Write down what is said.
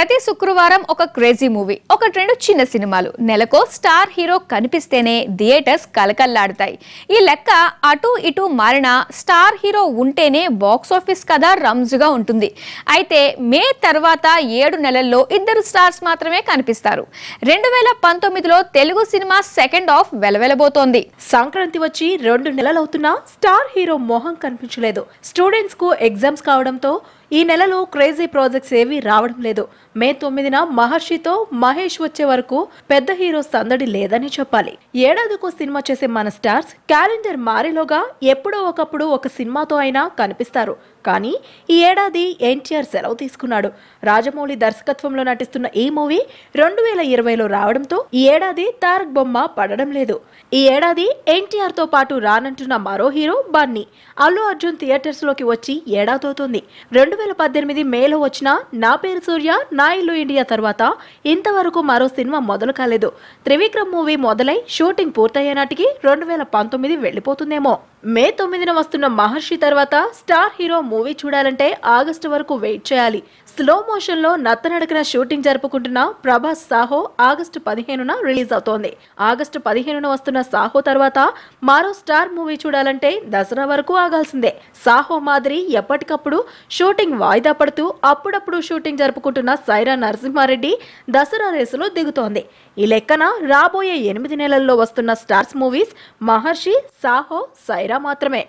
ప్రతి శుక్రవారం ఒక క్రేజీ మూవీ ఒక రెండు చిన్న సినిమాలు. నెలకో స్టార్ హీరో కనిపిస్తేనే థియేటర్స్ కలకల్లాడతాయి. ఈ లెక్క అటు ఇటు మారిన స్టార్ హీరో ఉంటేనే బాక్స్ ఆఫీస్ కథ రంజుగా ఉంటుంది. అయితే మే తర్వాత ఏడు నెలల్లో ఇద్దరు స్టార్స్ మాత్రమే కనిపిస్తారు. రెండు వేల పంతొమ్మిదిలో తెలుగు సినిమా సెకండ్ హాఫ్ వెలవెలబోతోంది. సంక్రాంతి వచ్చి రెండు నెలలవుతున్నా స్టార్ హీరో మొహం కనిపించలేదు. స్టూడెంట్స్కు ఎగ్జామ్స్ కావడంతో ఈ నెలలో క్రేజీ ప్రాజెక్ట్స్ ఏవి రావడం లేదు. మే తొమ్మిదిన మహర్షితో మహేష్ వచ్చే వరకు పెద్ద హీరో సందడి లేదని చెప్పాలి. ఏడాదికో సినిమా చేసే మన స్టార్స్ క్యాలెండర్ మారేలోగా ఎప్పుడో ఒకప్పుడు ఒక సినిమాతో అయినా కనిపిస్తారు. కానీ ఈ ఏడాది ఎన్టీఆర్ సెలవు తీసుకున్నాడు. రాజమౌళి దర్శకత్వంలో నటిస్తున్న ఈ మూవీ రెండు వేల ఇరవైలో రావడంతో ఈ ఏడాది తారక్ బొమ్మ పడడం లేదు. ఈ ఏడాది ఎన్టీఆర్తో పాటు రానంటున్న మరో హీరో బన్నీ. అల్లు అర్జున్ థియేటర్స్లోకి వచ్చి ఏడాదవుతుంది. రెండు వేల పద్దెనిమిది మేలో వచ్చిన నా పేరు సూర్య నా ఇల్లు ఇండియా తర్వాత ఇంతవరకు మరో సినిమా మొదలు కాలేదు. త్రివిక్రమ్ మూవీ మొదలై షూటింగ్ పూర్తయ్యే నాటికి రెండు వేల పంతొమ్మిది వెళ్ళిపోతుందేమో. మే తొమ్మిదిన వస్తున్న మహర్షి తర్వాత స్టార్ హీరో మూవీ చూడాలంటే ఆగస్టు వరకు వెయిట్ చేయాలి. స్లో మోషన్లో నత్తనడకన షూటింగ్ జరుపుకుంటున్న ప్రభాస్ సాహో ఆగస్టు పదిహేనున రిలీజ్ అవుతోంది. ఆగస్టు పదిహేనున వస్తున్న సాహో తర్వాత మరో స్టార్ మూవీ చూడాలంటే దసరా వరకు ఆగాల్సిందే. సాహో మాదిరి ఎప్పటికప్పుడు షూటింగ్ వాయిదా పడుతూ అప్పుడప్పుడు షూటింగ్ జరుపుకుంటున్న సైరా నరసింహారెడ్డి దసరా రేసులో దిగుతోంది. ఈ లెక్కన రాబోయే ఎనిమిది నెలల్లో వస్తున్న స్టార్స్ మూవీస్ మహర్షి సాహో సైరా మాత్రమే.